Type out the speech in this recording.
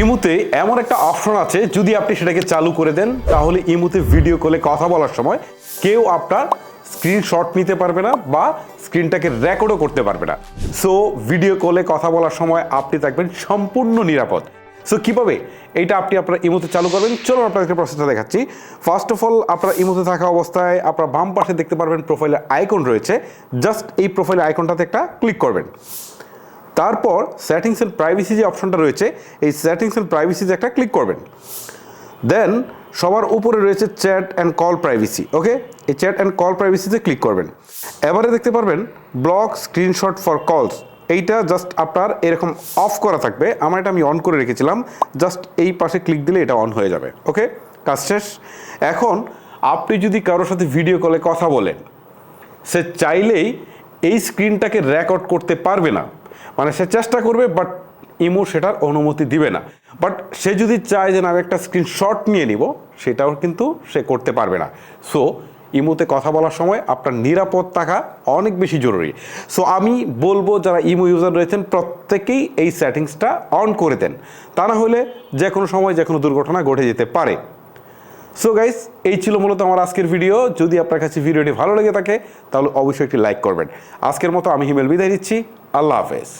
ইমুতে এমন একটা অপশন আছে, যদি আপনি সেটাকে চালু করে দেন, তাহলে ইমুতে ভিডিও কলে কথা বলার সময় কেউ আপনার স্ক্রিনশট নিতে পারবে না বা স্ক্রিনটাকে রেকর্ডও করতে পারবে না। সো, ভিডিও কলে কথা বলার সময় আপনি থাকবেন সম্পূর্ণ নিরাপদ। সো, কীভাবে? এইটা আপনি আপনার ইমোতে চালু করবেন। চলুন আপনাদেরকে প্রসেসটা দেখাচ্ছি। ফার্স্ট অফ অল আপনার ইমোতে থাকা অবস্থায় আপনার বাম পাশে দেখতে পারবেন প্রোফাইলের আইকন রয়েছে। জাস্ট এই প্রোফাইলের আইকনটাতে একটা ক্লিক করবেন। তারপর সেটিংস অ্যান্ড প্রাইভেসি যে অপশনটা রয়েছে, এই সেটিংস অ্যান্ড প্রাইভেসিতে একটা ক্লিক করবেন। দেন সবার উপরে রয়েছে chat and call privacy okay এই চ্যাট অ্যান্ড কল প্রাইভেসিতে ক্লিক করবেন। এবারে দেখতে পারবেন ব্লক স্ক্রিনশট ফর কলস এইটা জাস্ট আপনার এরকম অফ করা থাকবে। আমার এটা আমি অন করে রেখেছিলাম। জাস্ট এই পাশে ক্লিক দিলে এটা অন হয়ে যাবে ওকে কাজ শেষ। এখন আপনি যদি কারোর সাথে ভিডিও কলে কথা বলেন, সে চাইলেই এই স্ক্রিনটাকে রেকর্ড করতে পারবে না। মানে সে চেষ্টা করবে বাট ইমো সেটার অনুমতি দিবে না। বাট সে যদি চায় যে না, আমি একটা স্ক্রিনশট নিয়ে নিব, সেটাও কিন্তু সে করতে পারবে না। সো ইমোতে কথা বলার সময় আপনার নিরাপদ থাকা অনেক বেশি জরুরি। সো আমি বলব যারা ইমো ইউজার রয়েছেন, প্রত্যেকেই এই সেটিংসটা অন করে দেন। তা না হলে যে কোনো সময় যে কোনো দুর্ঘটনা ঘটে যেতে পারে। সো গাইস এই ছিল মূলত আমার আজকের ভিডিও যদি আপনার কাছে ভিডিওটি ভালো লেগে থাকে, তাহলে অবশ্যই একটি লাইক করবেন। আজকের মতো আমি হিমেল বিদায় দিচ্ছি আল্লাহ হাফেজ।